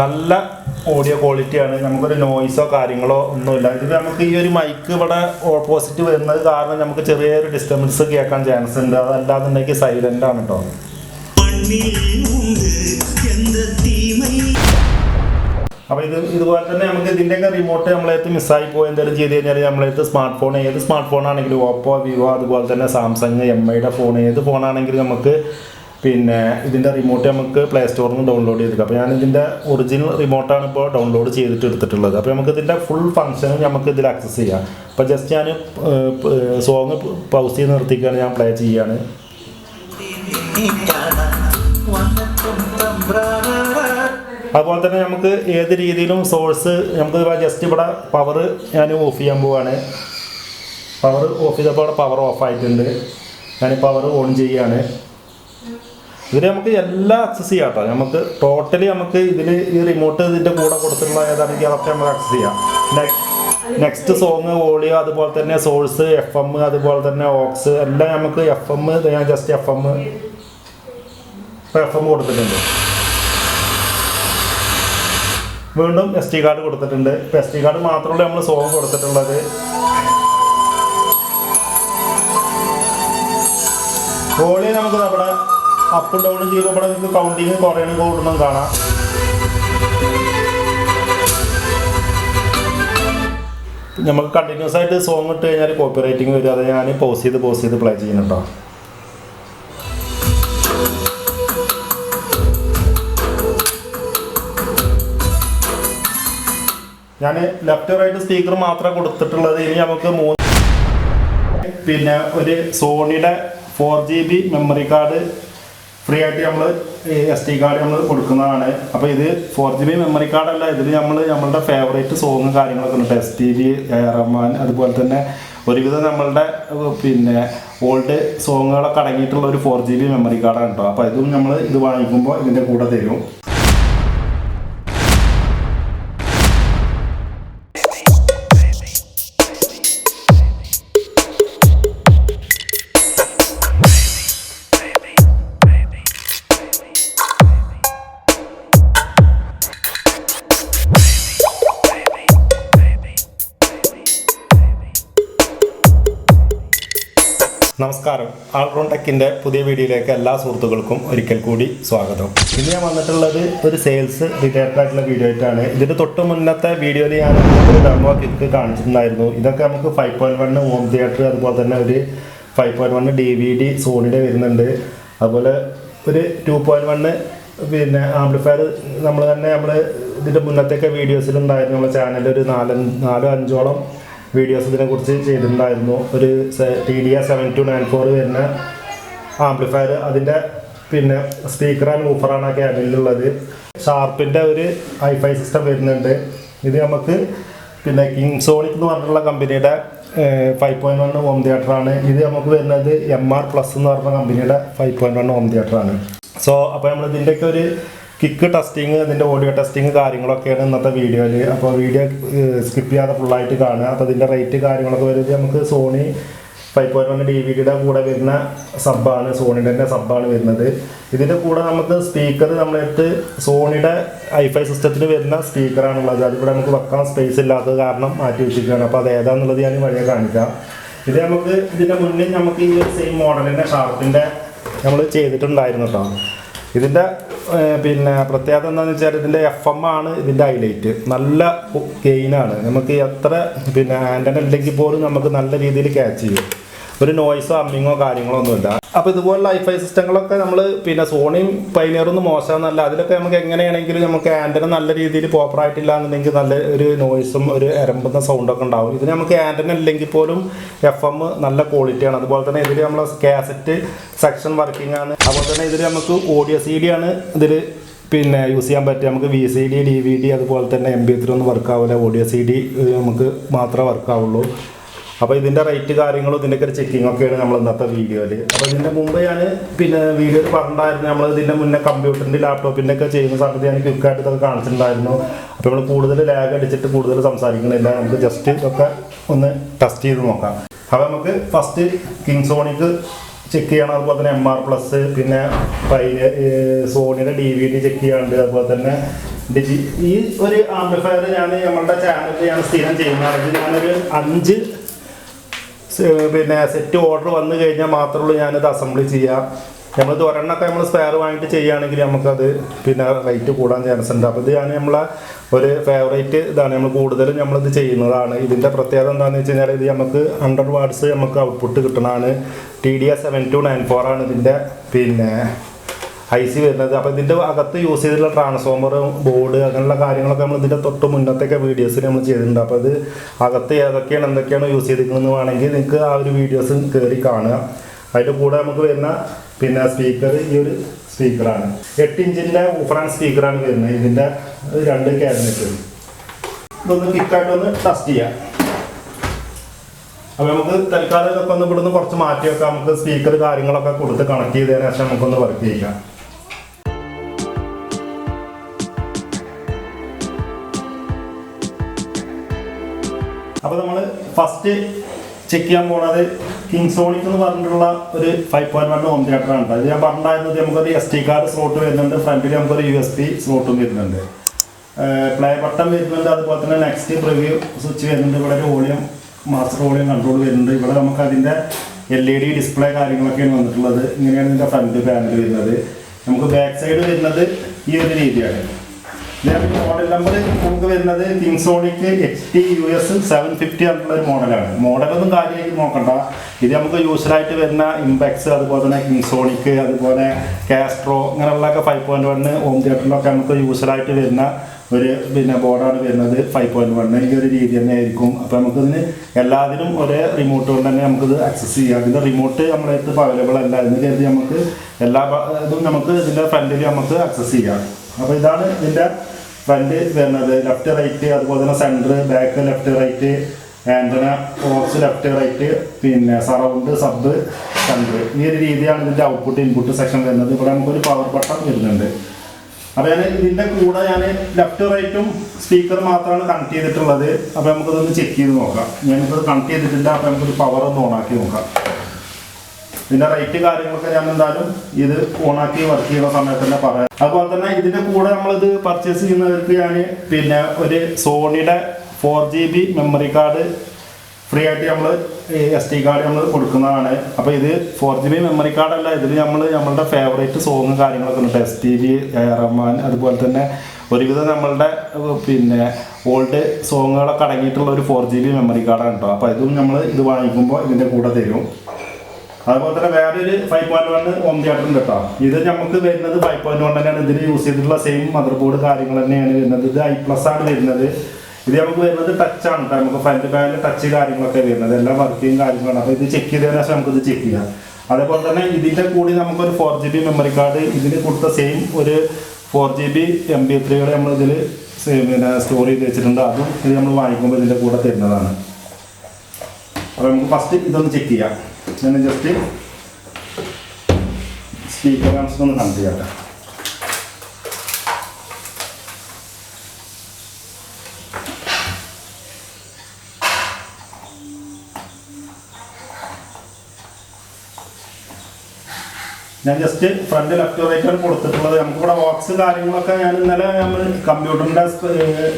നല്ല audio quality ആണ്. നമുക്കൊരു നോയ്സോ കാര്യങ്ങളോ ഒന്നുമില്ല. ഇത് നമുക്ക് ഈ ഒരു മൈക്ക് ഇവിടെ ഓപ്പോസിറ്റ് വരുന്നത് കാരണം നമുക്ക് ചെറിയൊരു ഡിസ്റ്റർബൻസ് കേൾക്കാൻ ചാൻസ് ഉണ്ട്. അതല്ലാന്നുണ്ടെങ്കിൽ സൈലന്റ് ആണ് കേട്ടോ അപ്പോൾ ഇത് ഇതുപോലെ തന്നെ നമുക്ക് ഇതിന്റെയൊക്കെ റിമോട്ട് നമ്മളെടുത്ത് മിസ്സായി പോയി. എന്തെങ്കിലും ചെയ്ത് കഴിഞ്ഞാൽ നമ്മളെടുത്ത് സ്മാർട്ട് ഫോൺ ഏത് സ്മാർട്ട് ഫോൺ ആണെങ്കിലും ഓപ്പോ വിവോ അതുപോലെ തന്നെ സാംസങ് എം ഐയുടെ ഫോൺ ഏത് ഫോണാണെങ്കിലും നമുക്ക് പിന്നെ ഇതിന്റെ റിമോട്ട് നമുക്ക് പ്ലേ സ്റ്റോറിൽ നിന്ന് ഡൗൺലോഡ് ചെയ്തെടുക്കാം അപ്പോൾ ഞാൻ ഇതിന്റെ ഒറിജിനൽ റിമോട്ടാണ് ഇപ്പോൾ ഡൗൺലോഡ് ചെയ്തിട്ട് എടുത്തിട്ടുള്ളത്. അപ്പോൾ നമുക്ക് ഇതിന്റെ ഫുൾ ഫംഗ്ഷനും നമുക്ക് ഇതിൽ ആക്സസ് ചെയ്യാം അപ്പോൾ ജസ്റ്റ് ഞാൻ സോങ് പൗസ് ചെയ്ത് നിർത്തിക്കാണ് ഞാൻ പ്ലേ ചെയ്യാണ്. അതുപോലെ തന്നെ നമുക്ക് ഏത് രീതിയിലും സോഴ്സ് നമുക്ക് ജസ്റ്റ് ഇവിടെ പവർ ഞാൻ ഓഫ് ചെയ്യാൻ പോവാണ്. പവർ ഓഫ് ചെയ്തപ്പോൾ അവിടെ പവർ ഓഫ് ആയിട്ടുണ്ട്. ഞാൻ പവർ ഓൺ ചെയ്യാണ്. ഇതിൽ നമുക്ക് എല്ലാ ആക്സസ് ചെയ്യാം കേട്ടോ. നമുക്ക് ടോട്ടലി നമുക്ക് ഇതിൽ ഈ റിമോട്ട് ഇതിന്റെ കൂടെ കൊടുത്തിട്ടുള്ള ഏതാണെങ്കിൽ അതൊക്കെ നമുക്ക് ആക്സസ് ചെയ്യാം. നെക്സ്റ്റ് സോങ് ഓഡിയോ അതുപോലെ തന്നെ സോഴ്സ് എഫ് എം അതുപോലെ തന്നെ ഓക്സ് എല്ലാം നമുക്ക് എഫ് എം ഞാൻ just F M F M കൊടുത്തിട്ടുണ്ട്. വീണ്ടും എസ് ടി കാർഡ് കൊടുത്തിട്ടുണ്ട്. ഇപ്പം എസ് ടി കാർഡ് മാത്രമല്ല നമ്മൾ സോങ് കൊടുത്തിട്ടുള്ളത്. വോളി നമുക്ക് നമ്മുടെ അപ്പ് ഡൗൺ ചെയ്യുമ്പോൾ ഇവിടെ നിങ്ങൾക്ക് കൗണ്ടിങ് കുറയണം കൂടുന്നതും കാണാം. നമുക്ക് കണ്ടിന്യൂസ് ആയിട്ട് സോങ് ഇട്ട് കഴിഞ്ഞാൽ കോപ്പി റൈറ്റിംഗ് വരും. അത് ഞാൻ പോസ് ചെയ്ത് പോസ് ചെയ്ത് പ്ലേ ചെയ്യുന്നുണ്ടോ ഞാൻ ലെഫ്റ്റ് റൈറ്റ് സ്പീക്കർ മാത്രമേ കൊടുത്തിട്ടുള്ളത് ഇനി നമുക്ക് മൂന്ന് പിന്നെ ഒരു സോണിയുടെ four G B memory card free ആയിട്ട് നമ്മൾ എസ് ടി കാർഡ് നമ്മൾ കൊടുക്കുന്നതാണ്. അപ്പോൾ ഇത് ഫോർ ജി ബി മെമ്മറി കാർഡല്ല ഇതിൽ നമ്മൾ നമ്മളുടെ ഫേവറേറ്റ് സോങ്ങും കാര്യങ്ങളൊക്കെ ഉണ്ട്. എസ് ടി ബി റഹ്മാൻ അതുപോലെ തന്നെ ഒരുവിധം നമ്മളുടെ പിന്നെ ഓൾഡ് സോങ്ങുകളൊക്കെ അടങ്ങിയിട്ടുള്ള ഒരു ഫോർ ജി ബി മെമ്മറി കാർഡാണ് കേട്ടോ അപ്പോൾ ഇതും നമ്മൾ ഇത് വാങ്ങിക്കുമ്പോൾ ഇതിന്റെ കൂടെ തരും. നമസ്കാരം ആൾറൗണ്ട് ടെക്കിന്റെ പുതിയ വീഡിയോയിലേക്ക് എല്ലാ സുഹൃത്തുക്കൾക്കും ഒരിക്കൽ കൂടി സ്വാഗതം. ഇന്ന് ഞാൻ വന്നിട്ടുള്ളത് ഒരു സെയിൽസ് റിലേറ്റഡ് ആയിട്ടുള്ള വീഡിയോ ആയിട്ടാണ്. ഇതിന്റെ തൊട്ട് മുന്നത്തെ വീഡിയോയിൽ ഞാൻ ഒരു ഡെമോ കിക്ക് കാണിച്ചിട്ടുണ്ടായിരുന്നു. ഇതൊക്കെ നമുക്ക് five point one home theatre അതുപോലെ തന്നെ ഒരു five point one D V D സോണിയുടെ വരുന്നുണ്ട്. അതുപോലെ ഒരു ടു പോയിന്റ് വണ്ണ് പിന്നെ ആംപ്ലിഫയർ നമ്മൾ തന്നെ നമ്മൾ ഇതിന്റെ മുന്നത്തെയൊക്കെ വീഡിയോസിലുണ്ടായിരുന്നു നമ്മുടെ ചാനലിൽ ഒരു നാല് നാലോ അഞ്ചോളം വീഡിയോസ് ഇതിനെക്കുറിച്ച് ചെയ്തിട്ടുണ്ടായിരുന്നു. ഒരു T D S seven two nine four വരുന്ന ആംപ്ലിഫയർ അതിന്റെ പിന്നെ സ്പീക്കർ ആൻഡ് ഊഫറാണ് ആ ക്യാബിനിലുള്ളത് ഷാർപ്പിന്റെ ഒരു ഹൈഫൈ സിസ്റ്റം വരുന്നുണ്ട്. ഇത് നമുക്ക് പിന്നെ കിങ് സോണിക് എന്ന് പറഞ്ഞിട്ടുള്ള കമ്പനിയുടെ ഫൈവ് പോയിന്റ് വൺ ഹോം തിയേറ്ററാണ് ഇത് നമുക്ക് വരുന്നത് എം ആർ പ്ലസ് എന്ന് പറഞ്ഞ കമ്പനിയുടെ ഫൈവ് പോയിന്റ് വൺ ഹോം തിയേറ്ററാണ് സോ അപ്പോൾ നമ്മൾ ഇതിന്റെയൊക്കെ ഒരു കിക്ക് ടെസ്റ്റിങ് അതിന്റെ ഓഡിയോ ടെസ്റ്റിങ് കാര്യങ്ങളൊക്കെയാണ് ഇന്നത്തെ വീഡിയോയിൽ അപ്പോൾ വീഡിയോ സ്കിപ്പ് ചെയ്യാതെ ഫുള്ളായിട്ട് കാണുക. അപ്പോൾ ഇതിന്റെ റേറ്റ് കാര്യങ്ങളൊക്കെ വരുന്നത് നമുക്ക് Sony five point one D V ഡിയുടെ കൂടെ വരുന്ന സബ്ബാണ് സോണിയുടെ തന്നെ സബ്ബാണ് വരുന്നത്. ഇതിന്റെ കൂടെ നമുക്ക് സ്പീക്കർ നമ്മളെടുത്ത് സോണിയുടെ ഐഫൈ സിസ്റ്റത്തിന് വരുന്ന സ്പീക്കറാണുള്ളത് അതിവിടെ നമുക്ക് വെക്കാൻ സ്പേസ് ഇല്ലാത്തത് കാരണം മാറ്റി വെച്ചിരിക്കുകയാണ്. അപ്പോൾ അത് ഏതാണെന്നുള്ളത് ഞാൻ വഴിയെ കാണിക്കാം. ഇത് നമുക്ക് ഇതിന്റെ മുന്നിൽ നമുക്ക് ഈ ഒരു സെയിം മോഡലിന്റെ ഷാർപ്പിന്റെ നമ്മൾ ചെയ്തിട്ടുണ്ടായിരുന്നു കേട്ടോ ഇതിന്റെ പിന്നെ പ്രത്യേകത എന്താണെന്ന് വെച്ചാൽ ഇതിന്റെ എഫ് എം ആണ് ഇതിന്റെ ഹൈലൈറ്റ് നല്ല ഗെയിനാണ് നമുക്ക് എത്ര പിന്നെ ആന്റന ഉണ്ടെങ്കിൽ പോലും നമുക്ക് നല്ല രീതിയിൽ ക്യാച്ച് ചെയ്യും. ഒരു നോയ്സോ അമ്മിങ്ങോ കാര്യങ്ങളോ ഒന്നുമില്ല അപ്പോൾ ഇതുപോലുള്ള ഐഫൈ സിസ്റ്റങ്ങളൊക്കെ നമ്മൾ പിന്നെ സോണിയും പൈനിയറൊന്നും മോശമെന്നല്ല. അതിലൊക്കെ നമുക്ക് എങ്ങനെയാണെങ്കിലും നമുക്ക് ആന്റന നല്ല രീതിയിൽ പ്രോപ്പർ ആയിട്ടില്ല എന്നുണ്ടെങ്കിൽ നല്ല ഒരു നോയ്സും ഒരു എരമ്പുന്ന സൗണ്ടൊക്കെ ഉണ്ടാവും. ഇതിന് നമുക്ക് ആന്റന ഇല്ലെങ്കിൽ പോലും എഫ് എം നല്ല ക്വാളിറ്റിയാണ് അതുപോലെ തന്നെ ഇതിൽ നമ്മൾ കാസറ്റ് സെക്ഷൻ വർക്കിംഗ് ആണ്. അതുപോലെ തന്നെ ഇതിൽ നമുക്ക് ഓഡിയോ സി ഡി ആണ് ഇതിൽ പിന്നെ യൂസ് ചെയ്യാൻ പറ്റും നമുക്ക് V C D D V D അതുപോലെ തന്നെ എം ബി ത്രീ ഒന്നും വർക്ക് ആവില്ല ഓഡിയോ സി ഡി നമുക്ക് മാത്രമേ വർക്ക് ആവുള്ളൂ. അപ്പോൾ ഇതിന്റെ റേറ്റ് കാര്യങ്ങളും ഇതിന്റെയൊക്കെ ഒരു ചെക്കിംഗ് ഒക്കെയാണ് നമ്മൾ ഇന്നത്തെ വീഡിയോയിൽ അപ്പോൾ ഇതിന്റെ മുമ്പ് ഞാൻ പിന്നെ വീഡിയോയിൽ പറഞ്ഞിട്ടുണ്ടായിരുന്നു നമ്മൾ ഇതിന്റെ മുന്നേ കമ്പ്യൂട്ടറിന്റെ ലാപ്ടോപ്പിന്റെ ഒക്കെ ചെയ്യുന്ന സമയത്ത് ഞാൻ ക്വിക്കായിട്ട് ഇതൊക്കെ കാണിച്ചിട്ടുണ്ടായിരുന്നു. അപ്പോൾ നമ്മൾ കൂടുതൽ ലാഗ് അടിച്ചിട്ട് കൂടുതൽ സംസാരിക്കണില്ല. നമുക്ക് ജസ്റ്റ് ഇതൊക്കെ ഒന്ന് ടെസ്റ്റ് ചെയ്ത് നോക്കാം. അപ്പോൾ നമുക്ക് ഫസ്റ്റ് കിങ് സോണിക്ക് ചെക്ക് ചെയ്യണം. അതുപോലെ തന്നെ എം ആർ പ്ലസ് പിന്നെ സോണിയുടെ ഡി വി ഡി ചെക്ക് ചെയ്യാണ്ട് അതുപോലെ തന്നെ ഡിജി ഈ ഒരു ആംപ്ലിഫയർ ഞാൻ നമ്മളുടെ ചാനലിൽ ഞാൻ സ്ഥിരം ചെയ്യുന്നതാണെങ്കിൽ ഞാനൊരു അഞ്ച് പിന്നെ സെറ്റ് ഓർഡർ വന്നു കഴിഞ്ഞാൽ മാത്രമേ ഉള്ളൂ ഞാനത് അസംബ്ലി ചെയ്യാം. നമ്മൾ ഒരെണ്ണമൊക്കെ നമ്മൾ സ്പെയർ വാങ്ങിയിട്ട് ചെയ്യുകയാണെങ്കിൽ നമുക്കത് പിന്നെ റേറ്റ് കൂടാൻ ചാൻസ് ഉണ്ട്. അപ്പോൾ ഇത് ഞാൻ നമ്മളെ ഒരു ഫേവറേറ്റ് ഇതാണ്. നമ്മൾ കൂടുതലും നമ്മളിത് ചെയ്യുന്നതാണ്. ഇതിന്റെ പ്രത്യേകത എന്താണെന്ന് വെച്ച് കഴിഞ്ഞാൽ ഇത് നമുക്ക് ഹൺഡ്രഡ് വാട്ട്സ് നമുക്ക് output കിട്ടണതാണ്. T D S seven two nine four ആണ് ഇതിന്റെ പിന്നെ ഐ സി വരുന്നത്. അപ്പോൾ ഇതിന്റെ അകത്ത് യൂസ് ചെയ്തിട്ടുള്ള ട്രാൻസ്ഫോമർ ബോർഡ് അങ്ങനെയുള്ള കാര്യങ്ങളൊക്കെ നമ്മൾ ഇതിന്റെ തൊട്ട് മുന്നത്തെയൊക്കെ വീഡിയോസിൽ നമ്മൾ ചെയ്തിട്ടുണ്ട്. അപ്പോൾ അത് അകത്ത് ഏതൊക്കെയാണ് എന്തൊക്കെയാണ് യൂസ് ചെയ്തിരിക്കുന്നത് വേണമെങ്കിൽ നിങ്ങൾക്ക് ആ ഒരു വീഡിയോസ് കയറി കാണുക. അതിന്റെ കൂടെ നമുക്ക് വരുന്ന പിന്നെ സ്പീക്കർ ഈ ഒരു സ്പീക്കറാണ് എട്ട് ഇഞ്ചിന്റെ ഊഫറാൻ സ്പീക്കറാണ് വരുന്നത്. ഇതിന്റെ രണ്ട് ക്യാബിനറ്റ് ഇതൊന്ന് കിക്കായിട്ടൊന്ന് ടസ്റ്റ് ചെയ്യാം. അപ്പോൾ നമുക്ക് തൽക്കാലം ഇതൊക്കെ ഒന്ന് ഇവിടുന്ന് കുറച്ച് മാറ്റി വെക്കാം നമുക്ക് സ്പീക്കർ കാര്യങ്ങളൊക്കെ കൊടുത്ത് കണക്ട് ചെയ്തതിന് ശേഷം നമുക്കൊന്ന് വർക്ക് ചെയ്യാം. അപ്പോൾ നമ്മൾ ഫസ്റ്റ് ചെക്ക് ചെയ്യാൻ പോണത് കിങ്സോണിക് എന്ന് പറഞ്ഞിട്ടുള്ള ഒരു five point one home theatre ആണ് അത് ഞാൻ പറഞ്ഞിട്ടുണ്ടായിരുന്നത് നമുക്കൊരു എസ് ടി കാർഡ് സ്ലോട്ട് വരുന്നുണ്ട്. ഫ്രണ്ടിൽ നമുക്കൊരു യു എസ് പി സ്ലോട്ടും വരുന്നുണ്ട്. പ്ലേ ബട്ടൺ വരുന്നുണ്ട്. അതുപോലെ തന്നെ നെക്സ്റ്റ് പ്രിവ്യൂ സ്വിച്ച് വരുന്നുണ്ട്. ഇവിടെ ഒരു വോളിയം മാസ്റ്റർ വോളിയം കൺട്രോൾ വരുന്നുണ്ട്. ഇവിടെ നമുക്ക് അതിന്റെ എൽ ഇ ഡി ഡിസ്പ്ലേ കാര്യങ്ങളൊക്കെയാണ് വന്നിട്ടുള്ളത്. ഇങ്ങനെയാണ് ഇതിന്റെ ഫ്രണ്ട് പാനൽ വരുന്നത്. നമുക്ക് ബാക്ക് സൈഡ് വരുന്നത് ഈ ഒരു രീതിയാണ്. ഇതിന്റെ മോഡൽ നമ്പർ നമുക്ക് വരുന്നത് Kingsonic H T U S seven fifty ആയിട്ടുള്ള ഒരു മോഡലാണ് മോഡലൊന്നും കാര്യമായിട്ട് നോക്കണ്ട. ഇത് നമുക്ക് യൂസ്ഡായിട്ട് വരുന്ന ഇമ്പാക്സ് അതുപോലെ തന്നെ കിങ്സോണിക് അതുപോലെ കാസ്ട്രോ ഇങ്ങനെയുള്ളതൊക്കെ ഫൈവ് പോയിന്റ് വണ്ണ് ഹോം തിയേറ്ററിലൊക്കെ നമുക്ക് യൂസ്ഡായിട്ട് വരുന്ന ഒരു പിന്നെ ബോർഡാണ് വരുന്നത് ഫൈവ് പോയിന്റ് വണ് ഈ ഒരു രീതി തന്നെ ആയിരിക്കും. അപ്പോൾ നമുക്കിതിന് എല്ലാത്തിനും ഒരേ റിമോട്ട് കൊണ്ട് തന്നെ നമുക്കിത് ആക്സസ് ചെയ്യാം. ഇതിന്റെ റിമോട്ട് നമ്മുടെ അടുത്ത് അവൈലബിൾ അല്ല എന്ന് കരുതി നമുക്ക് എല്ലാ ഇതും നമുക്ക് ഇതിന്റെ ഫ്രണ്ടിൽ നമുക്ക് ആക്സസ് ചെയ്യാം. അപ്പോൾ ഇതാണ് ഇതിന്റെ ഫ്രണ്ട് വരുന്നത് ലെഫ്റ്റ് റൈറ്റ് അതുപോലെ തന്നെ centre back left right antenna box left right പിന്നെ സറൗണ്ട് സബ് സെന്റർ ഈ ഒരു രീതിയാണ് ഇതിന്റെ ഔട്ട്പുട്ട് ഇൻപുട്ട് സെക്ഷൻ വരുന്നത്. ഇവിടെ നമുക്കൊരു പവർ ബട്ടൺ വരുന്നുണ്ട്. അപ്പോൾ ഞാൻ ഇതിന്റെ കൂടെ ഞാൻ ലെഫ്റ്റ് റൈറ്റും സ്പീക്കർ മാത്രമാണ് കണക്ട് ചെയ്തിട്ടുള്ളത്. അപ്പോൾ നമുക്കതൊന്ന് ചെക്ക് ചെയ്ത് നോക്കാം. ഞാനിപ്പോൾ കണക്ട് ചെയ്തിട്ടില്ല. അപ്പോൾ നമുക്കൊരു പവർ ഒന്ന് ഓണാക്കി നോക്കാം. ഇതിന്റെ റേറ്റ് കാര്യങ്ങളൊക്കെ ഞാൻ എന്തായാലും ഇത് ഓണാക്കി വർക്ക് ചെയ്യുന്ന സമയത്ത് തന്നെ പറയാം. അതുപോലെ തന്നെ ഇതിന്റെ കൂടെ നമ്മളിത് പർച്ചേസ് ചെയ്യുന്നവർക്ക് ഞാൻ പിന്നെ ഒരു സോണിയുടെ four G B memory card free ആയിട്ട് നമ്മൾ എസ് ടി കാർഡ് നമ്മൾ കൊടുക്കുന്നതാണ്. അപ്പോൾ ഇത് ഫോർ ജി ബി മെമ്മറി കാർഡല്ല ഇതിൽ നമ്മൾ നമ്മളുടെ ഫേവറേറ്റ് സോങ്ങും കാര്യങ്ങളൊക്കെ ഉണ്ട്. എസ് ടി വി റഹ്മാൻ അതുപോലെ തന്നെ ഒരുവിധം നമ്മളുടെ പിന്നെ ഓൾഡ് സോങ്ങുകളൊക്കെ അടങ്ങിയിട്ടുള്ള ഒരു ഫോർ ജി ബി മെമ്മറി കാർഡാണ് കേട്ടോ അപ്പോൾ ഇതും നമ്മൾ ഇത് വാങ്ങിക്കുമ്പോൾ ഇതിന്റെ കൂടെ തരും. അതുപോലെ തന്നെ വേറൊരു five point one home theatre ഉണ്ട് കേട്ടോ ഇത് നമുക്ക് വരുന്നത് ഫൈവ് പോയിന്റ് വൺ തന്നെയാണ്. ഇതിൽ യൂസ് ചെയ്തിട്ടുള്ള സെയിം മദർ ബോർഡ് കാര്യങ്ങൾ തന്നെയാണ് വരുന്നത്. ഇത് ഐ പ്ലസ് ആണ് വരുന്നത്. ഇത് നമുക്ക് വരുന്നത് ടച്ച് ആണ് കേട്ടോ നമുക്ക് ഫ്രണ്ട് ബാഗിൽ ടച്ച് കാര്യങ്ങളൊക്കെ വരുന്നത്. എല്ലാം വർക്കിംഗ് കാര്യങ്ങളാണ്. അപ്പോൾ ഇത് ചെക്ക് ചെയ്തതിനു ശേഷം നമുക്കിത് ചെക്ക് ചെയ്യാം. അതേപോലെ തന്നെ ഇതിന്റെ കൂടി നമുക്കൊരു four G B memory card ഇതിന് കൊടുത്ത സെയിം ഒരു four G B M P ത്രീകൾ നമ്മൾ ഇതിൽ പിന്നെ സ്റ്റോർ ചെയ്ത് വെച്ചിട്ടുണ്ട്. അതും ഇത് നമ്മൾ വാങ്ങിക്കുമ്പോൾ ഇതിന്റെ കൂടെ തരുന്നതാണ്. അപ്പോൾ നമുക്ക് ഫസ്റ്റ് ഇതൊന്ന് ചെക്ക് ചെയ്യാം. ഞാൻ ജസ്റ്റ് സ്പീക്കർ ആൻസർ ഒന്ന് കണക്ട് ചെയ്യാം ഞാൻ ജസ്റ്റ് ഫ്രണ്ട് ലെഫ്റ്റ് റൈറ്റ് ആണ് കൊടുത്തിട്ടുള്ളത്. നമുക്കിവിടെ ബോക്സ് കാര്യങ്ങളൊക്കെ ഞാൻ ഇന്നലെ നമ്മൾ കമ്പ്യൂട്ടറിന്റെ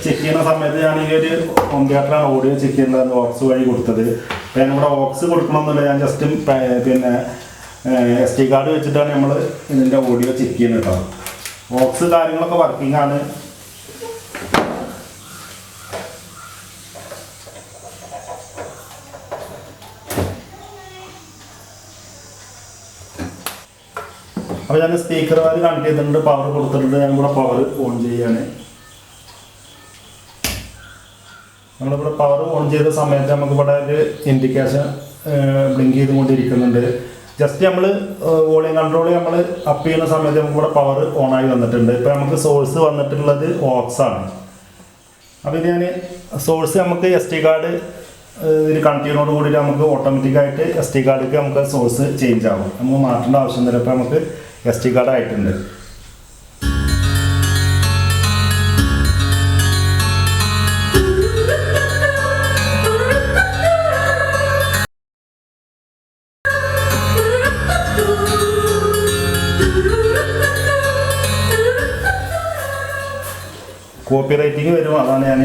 ചെക്ക് ചെയ്യുന്ന സമയത്ത് ഞാൻ ഈ ഒരു ഹോം തിയേറ്ററാണ് ഓഡിയോ ചെക്ക് ചെയ്യുന്നത് ബോക്സ് വഴി കൊടുത്തത്. അപ്പോൾ നമ്മുടെ ഓക്സ് കൊടുക്കണമെന്നില്ല ഞാൻ ജസ്റ്റ് പിന്നെ എസ് ടി കാർഡ് വെച്ചിട്ടാണ് നമ്മൾ ഇതിന്റെ ഓഡിയോ ചെക്ക് ചെയ്യുന്നത് കേട്ടോ ഓക്സ് കാര്യങ്ങളൊക്കെ വർക്കിംഗ് ആണ്. അപ്പോൾ ഞാൻ സ്പീക്കർ വാൽ കണക്ട് ചെയ്തിട്ടുണ്ട് പവർ കൊടുത്തിട്ടുണ്ട് ഞാൻ കൂടെ പവർ ഓൺ ചെയ്യാണ്. നമ്മളിവിടെ പവർ ഓൺ ചെയ്ത സമയത്ത് നമുക്ക് ഇവിടെ ഒരു ഇൻഡിക്കേഷൻ ബ്ലിങ്ക് ചെയ്തുകൊണ്ടിരിക്കുന്നുണ്ട്. ജസ്റ്റ് നമ്മൾ വോളിയം കൺട്രോൾ നമ്മൾ അപ്പ് ചെയ്യുന്ന സമയത്ത് നമുക്ക് ഇവിടെ പവർ ഓൺ ആയി വന്നിട്ടുണ്ട്. ഇപ്പോൾ നമുക്ക് സോഴ്സ് വന്നിട്ടുള്ളത് ഓക്സ് ആണ്. അപ്പോൾ ഞാൻ സോഴ്സ് നമുക്ക് എസ് ടി കാർഡ് ഇതിൽ കണക്ട് ചെയ്യുന്നതോട് കൂടി നമുക്ക് ഓട്ടോമാറ്റിക്കായിട്ട് എസ് ടി കാർഡിലേക്ക് നമുക്ക് സോഴ്സ് ചേഞ്ച് ആവും. നമുക്ക് മാറ്റേണ്ട ആവശ്യം ഇപ്പോൾ നമുക്ക് എസ് ടി കാർഡ് ആയിട്ടുണ്ട്. കോപ്പി റൈറ്റിംഗ് വരും അതാണ് ഞാൻ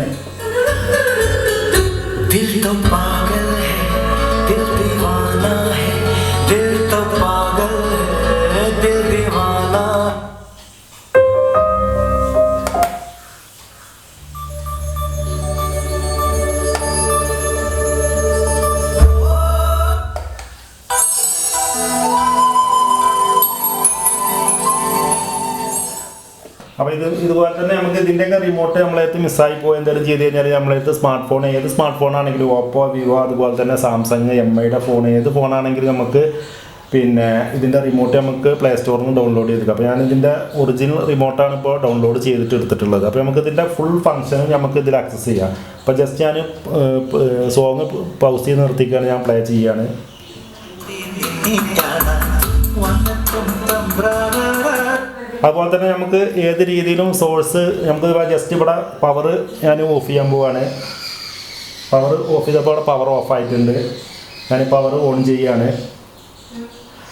ഇതുപോലെ തന്നെ നമുക്ക് ഇതിന്റെയൊക്കെ റിമോട്ട് നമ്മളടുത്ത് മിസ്സായി പോയി. എന്തെങ്കിലും ചെയ്ത് കഴിഞ്ഞാൽ നമ്മളടുത്ത് സ്മാർട്ട് ഫോൺ ഏത് സ്മാർട്ട് ഫോൺ ആണെങ്കിലും ഓപ്പോ വിവോ അതുപോലെ തന്നെ സാംസങ് എം ഐയുടെ ഫോൺ ഏത് ഫോണാണെങ്കിലും നമുക്ക് പിന്നെ ഇതിന്റെ റിമോട്ട് നമുക്ക് പ്ലേ സ്റ്റോറിൽ നിന്ന് ഡൗൺലോഡ് ചെയ്തെടുക്കാം അപ്പോൾ ഞാൻ ഇതിന്റെ ഒറിജിനൽ റിമോട്ടാണ് ഇപ്പോൾ ഡൗൺലോഡ് ചെയ്തിട്ട് എടുത്തിട്ടുള്ളത്. അപ്പോൾ നമുക്ക് ഇതിന്റെ ഫുൾ ഫംഗ്ഷനും നമുക്ക് ഇതിൽ ആക്സസ് ചെയ്യാം. അപ്പോൾ ജസ്റ്റ് ഞാൻ സോങ് പൗസ് ചെയ്ത് നിർത്തിക്കാണ് ഞാൻ പ്ലേ ചെയ്യാണ്. അതുപോലെ തന്നെ നമുക്ക് ഏത് രീതിയിലും സോഴ്സ് നമുക്ക് ജസ്റ്റ് ഇവിടെ പവർ ഞാൻ ഓഫ് ചെയ്യാൻ പോവാണ്. പവർ ഓഫ് ചെയ്തപ്പോൾ അവിടെ പവർ ഓഫ് ആയിട്ടുണ്ട്. ഞാൻ പവർ ഓൺ ചെയ്യാണ്.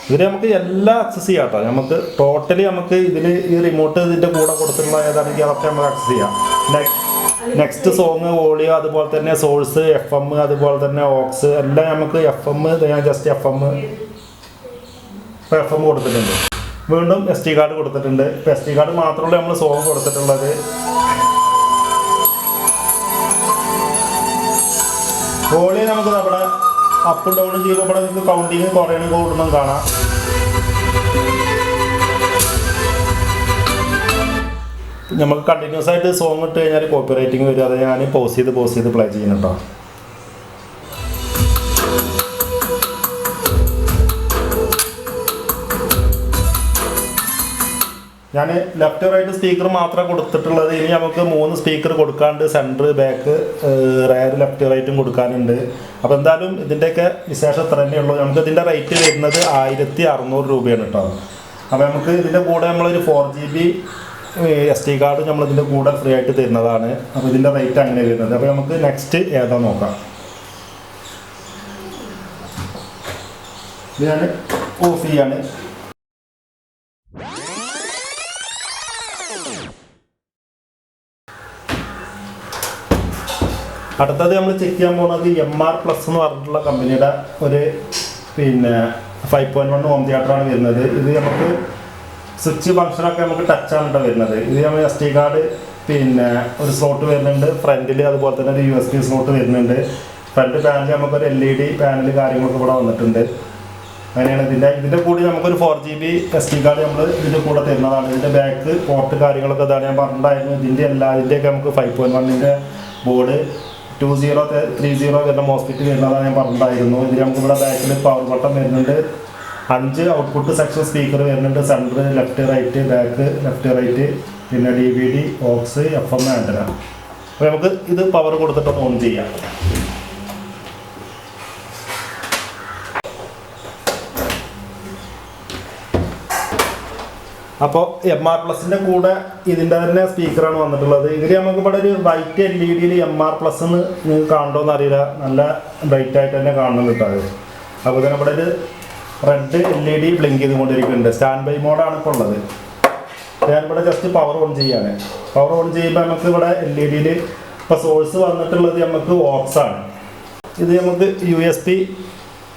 ഇതിൽ നമുക്ക് എല്ലാം ആക്സസ് ചെയ്യാം കേട്ടോ. നമുക്ക് ടോട്ടലി നമുക്ക് ഇതിൽ ഈ റിമോട്ട് ഇതിന്റെ കൂടെ കൊടുത്തിട്ടുള്ള ഏതാണെങ്കിൽ അതൊക്കെ നമുക്ക് ആക്സസ് ചെയ്യാം. നെക്സ്റ്റ് സോങ് ഓഡിയോ അതുപോലെ തന്നെ സോഴ്സ് എഫ് എം അതുപോലെ തന്നെ ഓക്സ് എല്ലാം നമുക്ക് എഫ് എം ഞാൻ just F M F M കൊടുത്തിട്ടുണ്ട്. വീണ്ടും എസ് ടി കാർഡ് കൊടുത്തിട്ടുണ്ട്. ഇപ്പം എസ് ടി കാർഡ് മാത്രമല്ല നമ്മൾ സോങ് കൊടുത്തിട്ടുള്ളത്. ഹോളി നമുക്ക് നമ്മുടെ അപ്പ് ഡൗൺ ചെയ്യുമ്പോൾ ഇവിടെ നിങ്ങൾക്ക് കൗണ്ടിങ് കുറയണം കൂടുന്നതും കാണാം. നമുക്ക് കണ്ടിന്യൂസ് ആയിട്ട് സോങ് ഇട്ട് കഴിഞ്ഞാൽ കോപ്പി റൈറ്റിംഗ് വരും. അത് ഞാൻ പോസ് ചെയ്ത് പോസ് ചെയ്ത് പ്ലേ ചെയ്യുന്നുണ്ടോ ഞാൻ ലെഫ്റ്റ് റൈറ്റ് സ്പീക്കർ മാത്രമേ കൊടുത്തിട്ടുള്ളത്. ഇനി നമുക്ക് മൂന്ന് സ്പീക്കർ കൊടുക്കാണ്ട് സെന്റർ ബാക്ക് റയർ ലെഫ്റ്റ് റൈറ്റും കൊടുക്കാനുണ്ട്. അപ്പോൾ എന്തായാലും ഇതിന്റെയൊക്കെ വിശേഷം ഇത്ര തന്നെയുള്ളൂ. നമുക്ക് ഇതിന്റെ റേറ്റ് വരുന്നത് ആയിരത്തി അറുന്നൂറ് രൂപയാണ് കേട്ടോ. അപ്പോൾ നമുക്ക് ഇതിന്റെ കൂടെ നമ്മളൊരു four G B S D card നമ്മളിതിന്റെ കൂടെ ഫ്രീ ആയിട്ട് തരുന്നതാണ്. അപ്പോൾ ഇതിന്റെ റേറ്റ് അങ്ങനെ വരുന്നത്. അപ്പോൾ നമുക്ക് നെക്സ്റ്റ് ഏതാ നോക്കാം. ഇത് ഞാൻ ഓഫ് ചെയ്യാണ്. അടുത്തത് നമ്മൾ ചെക്ക് ചെയ്യാൻ പോകുന്നത് എം ആർ പ്ലസ് എന്ന് പറഞ്ഞിട്ടുള്ള കമ്പനിയുടെ ഒരു പിന്നെ ഫൈവ് പോയിന്റ് വൺ ഹോം തിയേറ്ററാണ് വരുന്നത്. ഇത് നമുക്ക് സ്വിച്ച് ഫംഗ്ഷനൊക്കെ നമുക്ക് ടച്ച് ആണ് കേട്ടോ വരുന്നത്. ഇത് നമ്മൾ എസ് ടി കാർഡ് പിന്നെ ഒരു സ്ലോട്ട് വരുന്നുണ്ട്. ഫ്രണ്ടിൽ അതുപോലെ തന്നെ ഒരു യു എസ് ബി സ്ലോട്ട് വരുന്നുണ്ട്. ഫ്രണ്ട് പാനൽ നമുക്കൊരു എൽ ഇ ഡി പാനൽ കാര്യങ്ങളൊക്കെ ഇവിടെ വന്നിട്ടുണ്ട്. അങ്ങനെയാണ് ഇതിന്റെ ഇതിന്റെ കൂടി നമുക്കൊരു four G B S D card നമ്മൾ ഇതിന്റെ കൂടെ തരുന്നതാണ്. ഇതിന്റെ ബാക്ക് പോർട്ട് കാര്യങ്ങളൊക്കെ ഇതാണ് ഞാൻ പറഞ്ഞിട്ടുണ്ടായിരുന്നു. ഇതിന്റെ എല്ലാ ഇതിന്റെയൊക്കെ നമുക്ക് ഫൈവ് പോയിന്റ് വണ്ണിന്റെ board two zero three zero വരുന്ന ഹോസ്പിറ്റൽ വരുന്നതാണ് ഞാൻ പറഞ്ഞിട്ടുണ്ടായിരുന്നു. ഇതിൽ നമുക്ക് ഇവിടെ ബാക്കിൽ പവർ ബട്ടൺ വരുന്നുണ്ട്. അഞ്ച് ഔട്ട്പുട്ട് സെക്ഷൻ സ്പീക്കർ വരുന്നുണ്ട്. Centre left right back left right പിന്നെ D V D aux F M antenna അപ്പോൾ നമുക്ക് ഇത് പവർ കൊടുത്തിട്ട് ഓൺ ചെയ്യാം. അപ്പോൾ എം ആർ പ്ലസിന്റെ കൂടെ ഇതിന്റെ തന്നെ സ്പീക്കറാണ് വന്നിട്ടുള്ളത്. ഇതിൽ നമുക്ക് ഇവിടെ ഒരു വൈറ്റ് എൽ ഇ ഡിയിൽ എം ആർ പ്ലസ് എന്ന് നിങ്ങൾക്ക് കാണണ്ടോന്ന് അറിയില്ല. നല്ല ബ്രൈറ്റ് ആയിട്ട് തന്നെ കാണണം അത്. അപ്പോൾ തന്നെ ഇവിടെ ഒരു red L E D blink ചെയ്തുകൊണ്ടിരിക്കുന്നുണ്ട്. Stand by മോഡാണ് ഇപ്പോൾ ഉള്ളത്. ഞാനിവിടെ ജസ്റ്റ് പവർ ഓൺ ചെയ്യാണ്. പവർ ഓൺ ചെയ്യുമ്പോൾ നമുക്ക് ഇവിടെ എൽ ഇ ഡിയിൽ ഇപ്പോൾ സോഴ്സ് വന്നിട്ടുള്ളത് നമുക്ക് ഓക്സാണ് ഇത് നമുക്ക് യു എസ് പി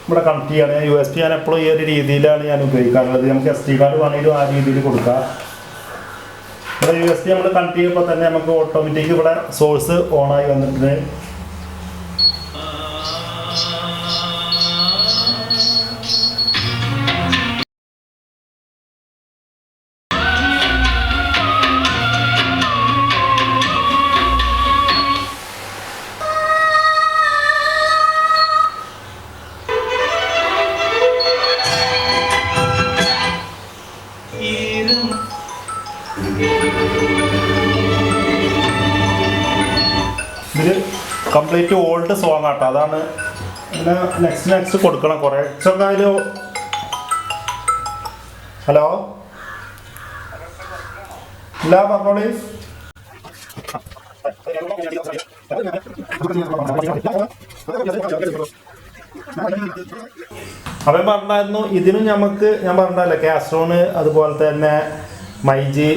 ഇവിടെ കണക്ട് ചെയ്യാണ് യു എസ് പി ഞാൻ എപ്പോഴും ഈ ഒരു രീതിയിലാണ് ഞാൻ ഉപയോഗിക്കാറുള്ളത്. നമുക്ക് എസ് ടി കാർഡ് വേണമെങ്കിലും ആ രീതിയിൽ കൊടുക്കാം. ഇവിടെ യു എസ് പി നമ്മൾ കണക്ട് ചെയ്യുമ്പോൾ തന്നെ നമുക്ക് ഓട്ടോമാറ്റിക് ഇവിടെ സോഴ്സ് ഓണായി വന്നിട്ടുണ്ട്. കംപ്ലീറ്റ് ഓൾഡ് സോങ് ആട്ടോ അതാണ് പിന്നെ നെക്സ്റ്റ് നെക്സ്റ്റ് കൊടുക്കണം കുറെ. അതിൽ ഹലോ? ഇല്ല പറഞ്ഞോളി. അവൻ പറഞ്ഞായിരുന്നു ഇതിനും നമുക്ക് ഞാൻ പറഞ്ഞല്ലേ കാസ്ട്രോണ് അതുപോലെ തന്നെ മൈജി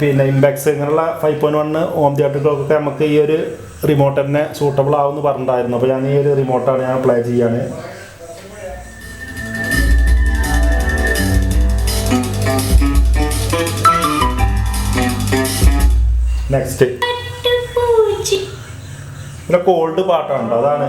പിന്നെ ഇമ്പാക്സ് ഇങ്ങനെയുള്ള ഫൈവ് പോയിന്റ് വണ്ണ് ഹോം തിയേറ്ററുകൾക്കൊക്കെ നമുക്ക് ഈ ഒരു റിമോട്ട് തന്നെ സൂട്ടബിൾ ആവുമെന്ന് പറഞ്ഞിട്ടുണ്ടായിരുന്നു. അപ്പോൾ ഞാൻ ഈ ഒരു റിമോട്ടാണ് ഞാൻ പ്ലേ ചെയ്യാണ്. നെക്സ്റ്റ് പിന്നെ കോൾഡ് പാട്ടാണ് അതാണ്.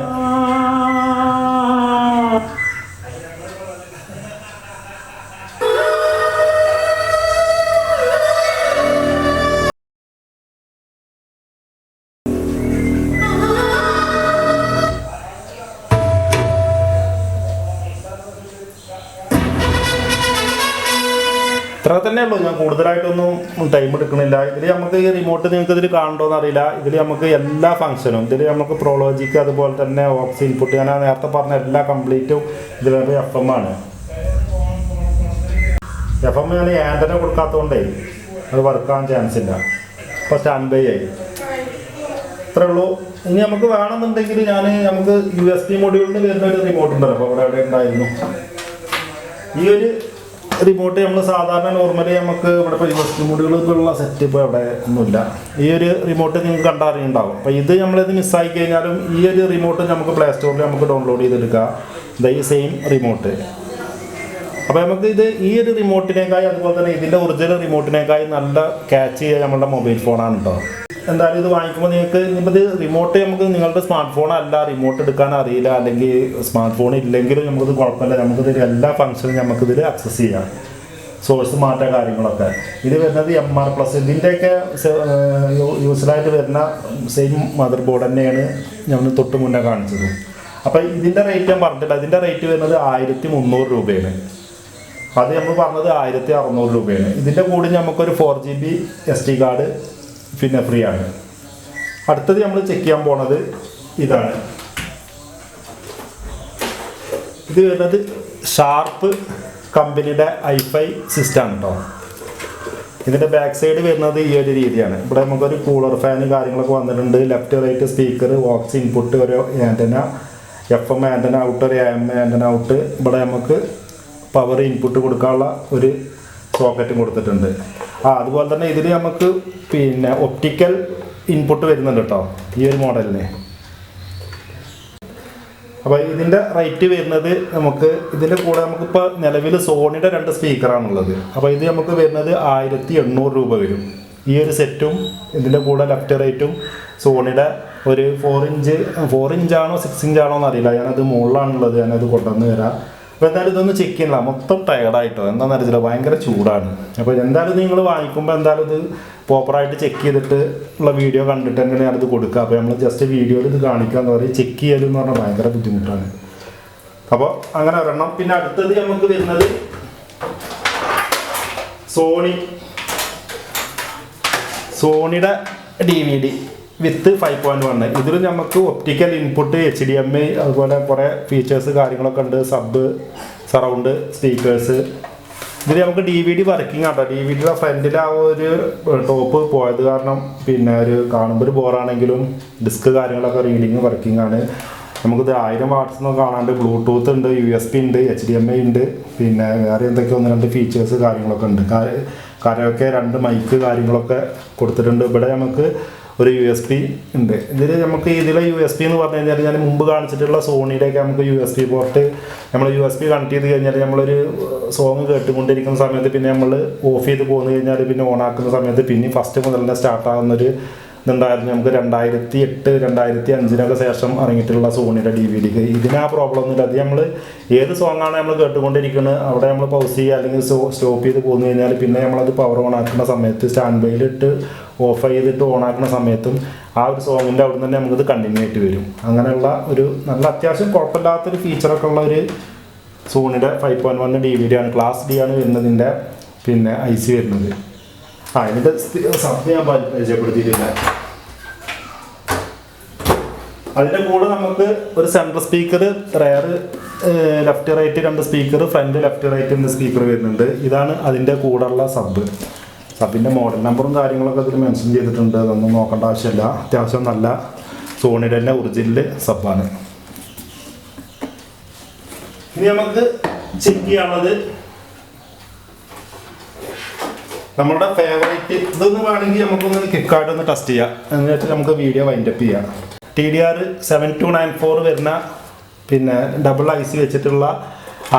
കൂടുതലായിട്ടൊന്നും ടൈം എടുക്കണില്ല. ഇതിൽ നമുക്ക് ഈ റിമോട്ട് നിങ്ങൾക്ക് ഇതിൽ കാണണ്ടോന്ന് അറിയില്ല. ഇതിൽ നമുക്ക് എല്ലാ ഫംഗ്ഷനും ഇതിൽ നമുക്ക് പ്രോളോജിക്ക് അതുപോലെ തന്നെ ഓക്സി ഇൻപുട്ട് ഞാൻ നേരത്തെ പറഞ്ഞ എല്ലാ കംപ്ലീറ്റും ഇതിൽ എഫ് എം ആണ്. എഫ് എം ഞാൻ ആന്റന കൊടുക്കാത്തതുകൊണ്ടേ അത് വർക്കാൻ ചാൻസ് ഇല്ല. അപ്പോൾ സ്റ്റാൻഡ് ബൈ ആയി. ഇത്രേ ഉള്ളൂ ഇനി നമുക്ക് വേണമെന്നുണ്ടെങ്കിൽ ഞാൻ നമുക്ക് യു എസ് ബി മൊഡ്യൂളിന് വരുന്ന ഒരു റിമോട്ട് ഉണ്ടല്ലോ. അപ്പോൾ അവിടെ ഉണ്ടായിരുന്നു? ഈ ഒരു റിമോട്ട് നമ്മൾ സാധാരണ നോർമലി നമുക്ക് ഇവിടെ പരിവസ്തു യു സെറ്റപ്പ് അവിടെ ഒന്നുമില്ല. ഈ ഒരു റിമോട്ട് നിങ്ങൾക്ക് കണ്ടറിയുണ്ടാവും അപ്പോൾ ഇത് നമ്മളിത് മിസ്സായി കഴിഞ്ഞാലും ഈ ഒരു റിമോട്ട് നമുക്ക് പ്ലേ സ്റ്റോറിൽ നമുക്ക് ഡൗൺലോഡ് ചെയ്തെടുക്കാം. ഇതാ ഈ സെയിം റിമോട്ട് അപ്പോൾ നമുക്ക് ഇത് ഈ ഒരു റിമോട്ടിനേക്കായി അതുപോലെ തന്നെ ഇതിന്റെ ഒറിജിനൽ റിമോട്ടിനേക്കായി നല്ല ക്യാച്ച് ചെയ്യുക നമ്മുടെ മൊബൈൽ ഫോണാണ് കേട്ടോ എന്തായാലും ഇത് വാങ്ങിക്കുമ്പോൾ നിങ്ങൾക്ക് ഇത് റിമോട്ട് നമുക്ക് നിങ്ങളുടെ സ്മാർട്ട് ഫോൺ അല്ല റിമോട്ട് എടുക്കാൻ അറിയില്ല അല്ലെങ്കിൽ സ്മാർട്ട് ഫോൺ ഇല്ലെങ്കിലും നമുക്കിത് കുഴപ്പമില്ല. നമുക്കിതിൽ എല്ലാ ഫംഗ്ഷനും നമുക്കിതിൽ അക്സസ് ചെയ്യാം. സോഴ്സ് മാറ്റ കാര്യങ്ങളൊക്കെ. ഇത് വരുന്നത് എം ആർ പ്ലസ് ഇതിന്റെയൊക്കെ യൂസ്ഫുള്ളായിട്ട് വരുന്ന സെയിം മദർ ബോർഡ് തന്നെയാണ് ഞാൻ തൊട്ട് മുന്നേ കാണിച്ചത്. അപ്പോൾ ഇതിന്റെ റേറ്റ് ഞാൻ പറഞ്ഞിട്ടില്ല. ഇതിന്റെ റേറ്റ് വരുന്നത് ആയിരത്തി മുന്നൂറ് രൂപയാണ്. അത് നമ്മൾ പറഞ്ഞത് ആയിരത്തി അറുന്നൂറ് രൂപയാണ്. ഇതിന്റെ കൂടെ നമുക്കൊരു four G B S D card പിന്നെ ഫ്രീ ആണ്. അടുത്തത് നമ്മൾ ചെക്ക് ചെയ്യാൻ പോണത് ഇതാണ്. ഇത് വരുന്നത് ഷാർപ്പ് കമ്പനിയുടെ ഐഫൈ സിസ്റ്റമാണ് കേട്ടോ ഇതിന്റെ ബാക്ക് സൈഡ് വരുന്നത് ഈ ഒരു രീതിയാണ്. ഇവിടെ നമുക്കൊരു കൂളർ ഫാനും കാര്യങ്ങളൊക്കെ വന്നിട്ടുണ്ട്. Left right speaker aux input ഒരു antenna F M antenna out ഒരു എം ആന്റന ഔട്ട് ഇവിടെ നമുക്ക് പവർ ഇൻപുട്ട് കൊടുക്കാനുള്ള ഒരു സോക്കറ്റും കൊടുത്തിട്ടുണ്ട്. ആ അതുപോലെ തന്നെ ഇതിൽ നമുക്ക് പിന്നെ ഒപ്റ്റിക്കൽ ഇൻപുട്ട് വരുന്നുണ്ട് കേട്ടോ ഈ ഒരു മോഡലിന് അപ്പോൾ ഇതിന്റെ റേറ്റ് വരുന്നത് നമുക്ക് ഇതിന്റെ കൂടെ നമുക്കിപ്പോൾ നിലവിൽ സോണിയുടെ രണ്ട് സ്പീക്കറാണുള്ളത് അപ്പോൾ ഇത് നമുക്ക് വരുന്നത് ആയിരത്തി എണ്ണൂറ് രൂപ വരും. ഈ ഒരു സെറ്റും ഇതിന്റെ കൂടെ ലെഫ്റ്റ് റൈറ്റും സോണിയുടെ ഒരു ഫോർ ഇഞ്ച് ഫോർ ഇഞ്ചാണോ സിക്സ് ഇഞ്ചാണോ എന്നറിയില്ല. ഞാനത് മുകളിലാണുള്ളത്. ഞാനത് കൊണ്ടുവന്ന് തരാം. അപ്പോൾ എന്തായാലും ഇതൊന്ന് ചെക്ക് ചെയ്യുന്നില്ല മൊത്തം ടയർഡായിട്ടോ എന്താണെന്ന് അറിയില്ല ഭയങ്കര ചൂടാണ്. അപ്പോൾ എന്തായാലും നിങ്ങൾ വാങ്ങിക്കുമ്പോൾ എന്തായാലും ഇത് പ്രോപ്പറായിട്ട് ചെക്ക് ചെയ്തിട്ട് ഉള്ള വീഡിയോ കണ്ടിട്ട് തന്നെ ഞാനത് കൊടുക്കുക. അപ്പോൾ നമ്മൾ ജസ്റ്റ് വീഡിയോയിൽ ഇത് കാണിക്കുക എന്ന് പറയും. ചെക്ക് ചെയ്യലെന്ന് പറഞ്ഞാൽ ഭയങ്കര ബുദ്ധിമുട്ടാണ്. അപ്പോൾ അങ്ങനെ ഒരെണ്ണം. പിന്നെ അടുത്തത് നമുക്ക് വരുന്നത് Sony സോണിയുടെ D V D with five point one ഇതിൽ നമുക്ക് optical input H D M I അതുപോലെ കുറേ ഫീച്ചേഴ്സ് കാര്യങ്ങളൊക്കെ ഉണ്ട്. സബ് സറൗണ്ട് സ്പീക്കേഴ്സ് ഇതിൽ നമുക്ക് ഡി വി ഡി വർക്കിംഗ് ആട്ടോ. ഡി വി ഡിയുടെ ഫ്രണ്ടിൽ ആ ഒരു ടോപ്പ് പോയത് കാരണം പിന്നെ ഒരു കാണുമ്പോൾ ഒരു ബോറാണെങ്കിലും ഡിസ്ക് കാര്യങ്ങളൊക്കെ റീഡിങ് വർക്കിംഗ് ആണ്. നമുക്കിത് ആയിരം വാട്ട്സ് ഒന്നും കാണാണ്ട് ബ്ലൂടൂത്ത് ഉണ്ട് യു എസ് പി ഉണ്ട് എച്ച് ഡി എം ഐ ഉണ്ട് പിന്നെ വേറെ എന്തൊക്കെ ഒന്ന് രണ്ട് ഫീച്ചേഴ്സ് കാര്യങ്ങളൊക്കെ ഉണ്ട്. കാര്യമൊക്കെ രണ്ട് മൈക്ക് കാര്യങ്ങളൊക്കെ കൊടുത്തിട്ടുണ്ട്. ഇവിടെ നമുക്ക് ഒരു യു എസ് പി ഉണ്ട്. ഇതിൽ നമുക്ക് ഇതിലെ യു എസ് പി എന്ന് പറഞ്ഞു കഴിഞ്ഞാൽ ഞാൻ മുമ്പ് കാണിച്ചിട്ടുള്ള സോണിയുടെയൊക്കെ നമുക്ക് യു എസ് പി പോർട്ട് നമ്മൾ യു എസ് പി കണക്ട് ചെയ്ത് കഴിഞ്ഞാൽ നമ്മളൊരു സോങ് കേട്ടുകൊണ്ടിരിക്കുന്ന സമയത്ത് പിന്നെ നമ്മൾ ഓഫ് ചെയ്ത് പോന്നു കഴിഞ്ഞാൽ പിന്നെ ഓൺ ആക്കുന്ന സമയത്ത് പിന്നെ ഫസ്റ്റ് മുതൽ തന്നെ സ്റ്റാർട്ട് ആകുന്നൊരു ഇതുണ്ടായിരുന്നു. നമുക്ക് രണ്ടായിരത്തി എട്ട് രണ്ടായിരത്തി അഞ്ചിനൊക്കെ ശേഷം ഇറങ്ങിയിട്ടുള്ള സോണിയുടെ ഡി വി ഡിക്ക് ഇതിന് ആ പ്രോബ്ലം ഒന്നുമില്ല. അത് നമ്മൾ ഏത് സോങ്ങാണ് നമ്മൾ കേട്ടുകൊണ്ടിരിക്കുന്നത് അവിടെ നമ്മൾ പൗസ് ചെയ്യുക അല്ലെങ്കിൽ സ്റ്റോപ്പ് ചെയ്ത് പോന്നു കഴിഞ്ഞാൽ പിന്നെ നമ്മളത് പവർ ഓൺ ആക്കുന്ന സമയത്ത് സ്റ്റാൻഡ് ബൈയിലിട്ട് ഓഫ് ചെയ്തിട്ട് ഓൺ ആക്കുന്ന സമയത്തും ആ ഒരു സോങ്ങിന്റെ അവിടെ തന്നെ നമുക്കിത് കണ്ടിന്യൂ ആയിട്ട് വരും. അങ്ങനെയുള്ള ഒരു നല്ല അത്യാവശ്യം കുഴപ്പമില്ലാത്തൊരു ഫീച്ചറൊക്കെ ഉള്ള ഒരു സോണിയുടെ five point one D V D ആണ്. ക്ലാസ് ഡി ആണ് വരുന്നതിന്റെ പിന്നെ ഐ സി വരുന്നത്. ആ ഇതിന്റെ സത്യം ഞാൻ പരി- പരിചയപ്പെടുത്തിയിട്ടില്ല. അതിന്റെ കൂടെ നമുക്ക് ഒരു central speaker rear left right രണ്ട് സ്പീക്കർ ഫ്രണ്ട് ലെഫ്റ്റ് റൈറ്റ് രണ്ട് സ്പീക്കർ വരുന്നുണ്ട്. ഇതാണ് അതിന്റെ കൂടെയുള്ള സബ് സബിന്റെ മോഡൽ നമ്പറും കാര്യങ്ങളൊക്കെ അതിൽ മെൻഷൻ ചെയ്തിട്ടുണ്ട്. അതൊന്നും നോക്കേണ്ട ആവശ്യമില്ല. അത്യാവശ്യം നല്ല സോണിയുടെ തന്നെ ഒറിജിനൽ സബ്ബാണ് ഇനി നമുക്ക് ചെക്ക് ചെയ്യാനുള്ളത് നമ്മുടെ ഫേവറേറ്റ് ഇതൊന്ന് വേണമെങ്കിൽ നമുക്കൊന്ന് കിക്കായിട്ട് ഒന്ന് ടെസ്റ്റ് ചെയ്യാം. എന്ന് വെച്ചാൽ നമുക്ക് വീഡിയോ വൈൻഡപ്പ് ചെയ്യാം. T D R seven two nine four വരുന്ന പിന്നെ ഡബിൾ ഐ സി വെച്ചിട്ടുള്ള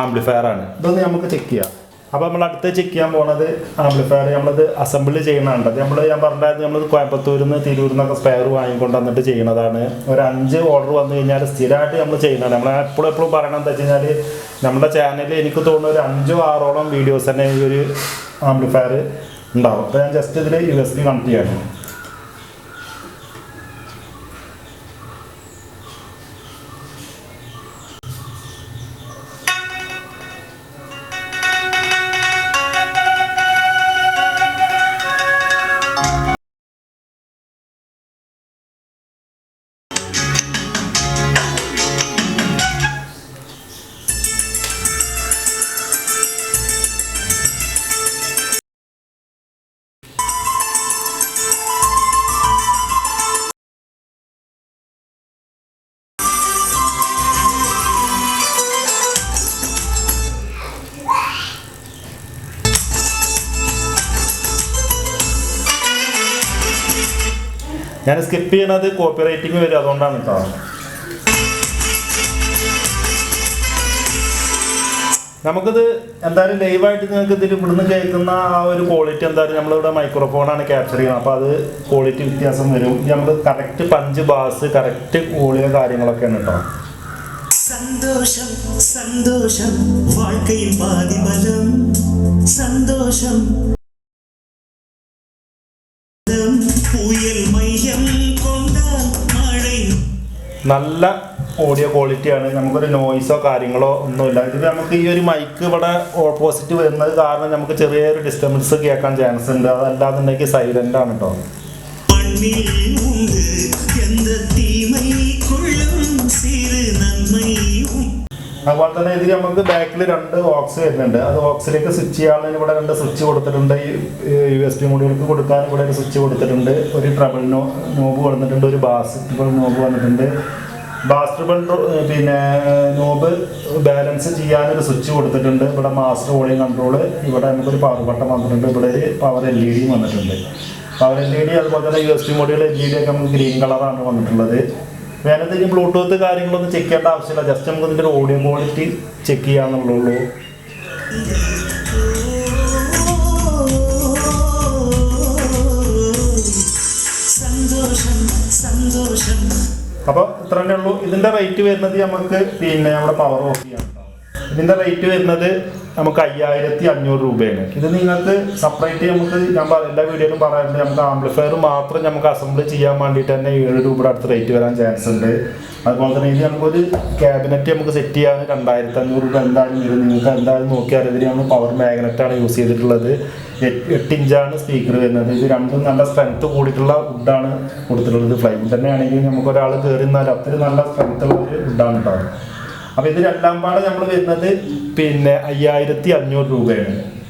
ആംപ്ലിഫയർ ആണ്. ഇതൊന്ന് നമുക്ക് ചെക്ക് ചെയ്യാം. അപ്പോൾ നമ്മൾ അടുത്ത് ചെക്ക് ചെയ്യാൻ പോണത് ആംപ്ലിഫയർ നമ്മളത് അസംബിൾ ചെയ്യണതാണ് നമ്മൾ ഞാൻ പറഞ്ഞായിരുന്നു നമ്മൾ കോയമ്പത്തൂരിൽ നിന്ന് തിരൂരിൽ നിന്നൊക്കെ സ്പെയർ വാങ്ങിക്കൊണ്ട് വന്നിട്ട് ചെയ്യണതാണ് ഒരു അഞ്ച് ഓർഡർ വന്നു കഴിഞ്ഞാൽ സ്ഥിരമായിട്ട് നമ്മൾ ചെയ്യുന്നതാണ്. നമ്മൾ എപ്പോഴും എപ്പോഴും പറയണത് എന്താ വെച്ച് കഴിഞ്ഞാൽ നമ്മുടെ ചാനലിൽ എനിക്ക് തോന്നുന്ന ഒരു അഞ്ചോ ആറോളം വീഡിയോസ് തന്നെ ഈ ഒരു ആംപ്ലിഫയർ ഉണ്ടാവും. അപ്പോൾ ഞാൻ ജസ്റ്റ് ഇതിൽ യു എസ് ബി കണക്ട് ചെയ്യാണ് ഞാൻ സ്കിപ്പ് ചെയ്യണത് കോപ്പി റൈറ്റിംഗ് വരും അതുകൊണ്ടാണ് കേട്ടോ നമുക്കിത് എന്തായാലും ലൈവായിട്ട് നിങ്ങൾക്ക് ഇതിൽ ഇവിടുന്ന് കേൾക്കുന്ന ആ ഒരു ക്വാളിറ്റി എന്തായാലും നമ്മളിവിടെ മൈക്രോഫോണാണ് ക്യാപ്ചർ ചെയ്യുന്നത്. അപ്പോൾ അത് ക്വാളിറ്റി വ്യത്യാസം വരും. നമുക്ക് കറക്റ്റ് പഞ്ച് ബാസ് കറക്റ്റ് കൂളിയ കാര്യങ്ങളൊക്കെയാണ് കേട്ടോ സന്തോഷം സന്തോഷം വാഴ്ക്കയിൽ പാതിബലം സന്തോഷം. നല്ല ഓഡിയോ ക്വാളിറ്റിയാണ് നമുക്കൊരു നോയ്സോ കാര്യങ്ങളോ ഒന്നുമില്ല. ഇത് നമുക്ക് ഈ ഒരു മൈക്ക് ഇവിടെ ഓപ്പോസിറ്റ് വരുന്നത് കാരണം നമുക്ക് ചെറിയൊരു ഡിസ്റ്റർബൻസ് കേൾക്കാൻ ചാൻസ് ഉണ്ട്. അതല്ലാന്നുണ്ടെങ്കിൽ സൈലന്റ് ആണ് കേട്ടോ അതുപോലെ തന്നെ ഇതിൽ നമുക്ക് ബാക്കിൽ രണ്ട് ഓക്സ് വരുന്നുണ്ട്. അത് ഓക്സിലേക്ക് സ്വിച്ച് ചെയ്യാനുള്ള ഇവിടെ രണ്ട് സ്വിച്ച് കൊടുത്തിട്ടുണ്ട്. യു എസ് ബി മോഡുകൾക്ക് കൊടുക്കാൻ ഇവിടെ ഒരു സ്വിച്ച് കൊടുത്തിട്ടുണ്ട്. ഒരു ട്രബിൾ നോ നോബ് വന്നിട്ടുണ്ട് ഒരു ബാസ് ട്രിബിൾ നോബ് വന്നിട്ടുണ്ട്. ബാസ് ട്രിബിൾ പിന്നെ നോബ് ബാലൻസ് ചെയ്യാനൊരു സ്വിച്ച് കൊടുത്തിട്ടുണ്ട്. ഇവിടെ മാസ്റ്റർ വോളിയം കൺട്രോൾ ഇവിടെ നമുക്കൊരു പവർ ബട്ടൺ വന്നിട്ടുണ്ട്. ഇവിടെ ഒരു പവർ എൽ ഇ ഡിയും വന്നിട്ടുണ്ട്. പവർ എൽ ഇ ഡി അതുപോലെ തന്നെ യു എസ് ബി മോഡുകൾ എൽ ഇ ഡി ഒക്കെ നമുക്ക് ഗ്രീൻ കളറാണ് വന്നിട്ടുള്ളത്. വേനത്തെ ബ്ലൂടൂത്ത് കാര്യങ്ങളൊന്നും ചെക്ക് ചെയ്യേണ്ട ആവശ്യമില്ല. ജസ്റ്റ് നമുക്ക് ഇതിന്റെ ഓഡിയോ ക്വാളിറ്റി ചെക്ക് ചെയ്യാന്നുള്ളൂ അപ്പോൾ ഇത്ര തന്നെ ഉള്ളൂ. ഇതിന്റെ റേറ്റ് വരുന്നത് നമുക്ക് പിന്നെ നമ്മുടെ പവർ ഓഫ് ചെയ്യാം. ഇതിന്റെ റേറ്റ് വരുന്നത് നമുക്ക് അയ്യായിരത്തി അഞ്ഞൂറ് രൂപയാണ്. ഇത് നിങ്ങൾക്ക് സെപ്പറേറ്റ് നമുക്ക് ഞാൻ എല്ലാ വീഡിയോയിലും പറയാറുണ്ട്. നമുക്ക് ആംപ്ലിഫയർ മാത്രം നമുക്ക് അസംബിൾ ചെയ്യാൻ വേണ്ടിയിട്ട് തന്നെ ഏഴ് രൂപയുടെ അടുത്ത് റേറ്റ് വരാൻ ചാൻസ് ഉണ്ട്. അതുപോലെ തന്നെ ഇത് നമുക്കൊരു ക്യാബിനറ്റ് നമുക്ക് സെറ്റ് ചെയ്യാൻ രണ്ടായിരത്തി അഞ്ഞൂറ് രൂപ എന്തായാലും വരും നിങ്ങൾക്ക് എന്തായാലും നോക്കിയാൽ ഇതിൽ നമ്മൾ പവർ മാഗ്നറ്റാണ് യൂസ് ചെയ്തിട്ടുള്ളത്. എട്ട് ഇഞ്ചാണ് സ്പീക്കർ വരുന്നത്. ഇത് രണ്ടും നല്ല സ്ട്രെങ്ത് കൂടിയിട്ടുള്ള വുഡാണ് കൊടുത്തിട്ടുള്ളത്. ഫ്ലൈവുഡ് തന്നെ ആണെങ്കിൽ നമുക്ക് ഒരാൾ കയറി നിന്നാൽ അത്രയും നല്ല സ്ട്രെങ്ത് ഉള്ള ഒരു വുഡാണ് കേട്ടോ ഇത് രണ്ടാം പാടെ നമ്മൾ വരുന്നത് പിന്നെ അയ്യായിരത്തി അഞ്ഞൂറ് രൂപയാണ്.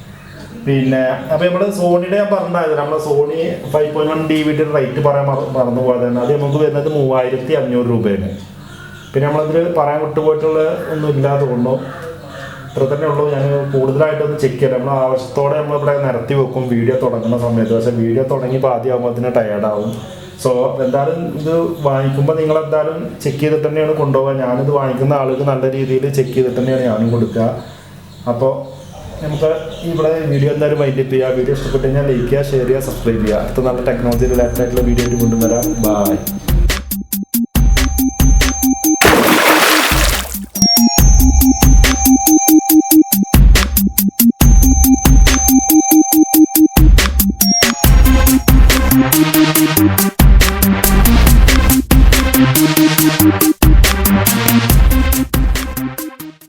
പിന്നെ അപ്പൊ നമ്മൾ സോണിയുടെ ഞാൻ പറഞ്ഞായിരുന്നു നമ്മളെ Sony five point one D വിയുടെ റേറ്റ് പറയാൻ മറ- മറന്നു പോയതാണ്. അത് നമുക്ക് വരുന്നത് മൂവായിരത്തി അഞ്ഞൂറ് രൂപയാണ്. പിന്നെ നമ്മളതിൽ പറയാൻ വിട്ടുപോയിട്ടുള്ള ഒന്നും ഇല്ലാതെ തോന്നുന്നു. ഇത്ര തന്നെ ഉള്ളൂ. ഞാൻ കൂടുതലായിട്ടൊന്ന് ചെക്ക് ചെയ്യാം. നമ്മൾ ആവശ്യത്തോടെ നമ്മളിവിടെ നിരത്തി വെക്കും. വീഡിയോ തുടങ്ങുന്ന സമയത്ത്. പക്ഷേ വീഡിയോ തുടങ്ങി പാതിയാകുമ്പോൾ അതിന് ടയർഡാവും സോ എന്തായാലും ഇത് വാങ്ങിക്കുമ്പോൾ നിങ്ങൾ എന്തായാലും ചെക്ക് ചെയ്തിട്ട് തന്നെയാണ് കൊണ്ടുപോകുക ഞാനിത് വാങ്ങിക്കുന്ന ആളുകൾക്ക് നല്ല രീതിയിൽ ചെക്ക് ചെയ്തിട്ട് തന്നെയാണ് ഞാനും കൊടുക്കുക. അപ്പോൾ നമുക്ക് ഇവിടെ വീഡിയോ എന്തായാലും വൈൻഡ് ചെയ്യുക വീഡിയോ ഇഷ്ടപ്പെട്ട് കഴിഞ്ഞാൽ ലൈക്ക് ചെയ്യുക ഷെയർ ചെയ്യുക സബ്സ്ക്രൈബ് ചെയ്യുക. അടുത്ത നല്ല ടെക്നോളജി റിലേറ്റഡ് ആയിട്ടുള്ള വീഡിയോ കൊണ്ടുവരാം ബൈ